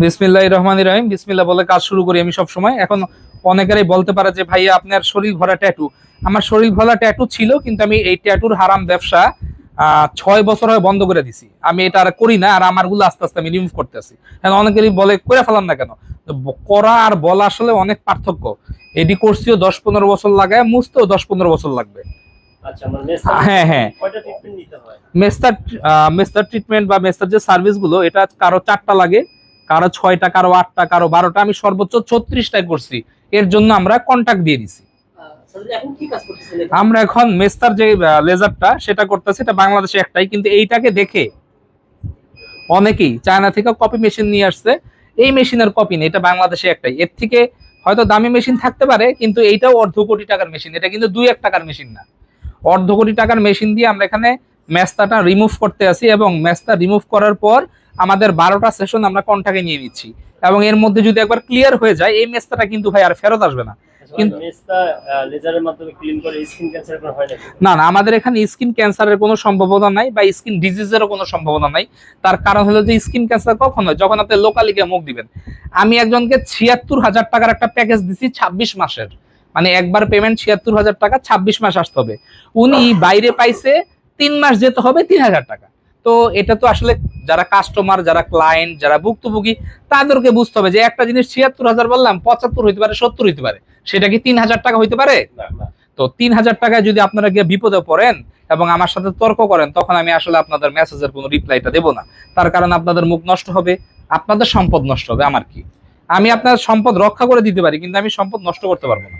বিসমিল্লাহ রহমান রহিম। বিসমিল্লাহ বলে কাজ শুরু করি আমি সব সময় এখন অনেকেরই বলতে পারে যে ভাইয়া আপনার শরীর ভরা ট্যাটু আমার শরীর ভরা ট্যাটু ছিল কিন্তু আমি এই ট্যাটুর হারাম ব্যবসা ছয় বছর হয় বন্ধ করে দিছি। আমি এটা আর করি না আর আমারগুলো আস্তে আস্তে আমি রিমুভ করতেছি। এখন অনেকেরই বলে করে ফেলাম না কেন? তো করা আর বলা আসলে অনেক পার্থক্য। এডি কোর্সিও দশ পনেরো বছর লাগায় মুছতেও দশ পনেরো বছর লাগবে। আচ্ছা আমার হ্যাঁ, হ্যাঁ। হয়? মেস্তার মেস্তার ট্রিটমেন্ট বা মেস্তার যে সার্ভিসগুলো এটা কারও চারটা লাগে। কারও ছয়টা, কারও আটটা, কারও বারোটা, আমি সর্বোচ্চ ছত্রিশটায় করছি। এর জন্য আমরা কন্টাক্ট দিয়ে দিছি? আমরা এখন মেস্তার যে লেজারটা সেটা করতেছি, এটা বাংলাদেশে একটাই, কিন্তু এইটাকে দেখে অনেকেই চায়না থেকে কপি মেশিন নিয়ে আসছে। এই মেশিনের কপি নেই, এটা বাংলাদেশে একটাই। এর থেকে হয়তো দামি মেশিন থাকতে পারে, কিন্তু এইটাও অর্ধ কোটি টাকার মেশিন এটা কিন্তু দুই এক টাকার মেশিন না। অর্ধ কোটি টাকার মেশিন দিয়ে আমরা এখানে মেস্তাটা রিমুভ করতে আসি এবং মেস্তা রিমুভ করার পর আমাদের বারোটা সেশন আমরা কন্টাকে নিয়ে নিচ্ছি। এবং এর মধ্যে যদি একবার ক্লিয়ার হয়ে যায় এই মেস্তাটা কিন্তু ভাই আর ফেরত আসবে না। আচ্ছা, কিন্তু- মেসটা লেজারের মাধ্যমে ক্লিন করে স্কিন ক্যান্সার হয় না না আমাদের এখানে স্কিন ক্যান্সারের কোনো সম্ভাবনা নাই বা স্কিন ডিজিজেরও কোনো সম্ভাবনা নাই। তার কারণ হলো যে স্কিন ক্যান্সার কখন হয়? যখন আপনি লোকালি গিয়ে মুখ দিবেন। আমি একজনকে ছিয়াত্তর হাজার টাকার একটা প্যাকেজ দিছি ছাব্বিশ মাসের। মানে একবার পেমেন্ট ছিয়াত্তর হাজার টাকা ছাব্বিশ মাস আসতে হবে। উনি বাইরে পাইছে তিন মাস যেতে হবে তিন হাজার টাকা। তো এটা তো আসলে যারা কাস্টমার যারা ক্লায়েন্ট যারা ভুক্তভোগী তাদেরকে বুঝতে হবে যে একটা জিনিস ছিয়াত্তর হাজার বললাম পঁচাত্তর হইতে পারে সত্তর হইতে পারে। সেটা কি তিন হাজার টাকা হইতে পারে? তো তিন হাজার টাকায় যদি আপনারা গিয়ে বিপদে পড়েন এবং আমার সাথে তর্ক করেন তখন আমি আসলে আপনাদের মেসেজের কোনো রিপ্লাইটা দেবো না। তার কারণ আপনাদের মুখ নষ্ট হবে আপনাদের সম্পদ নষ্ট হবে আমার কি? আমি আপনার সম্পদ রক্ষা করে দিতে পারি কিন্তু আমি সম্পদ নষ্ট করতে পারব না।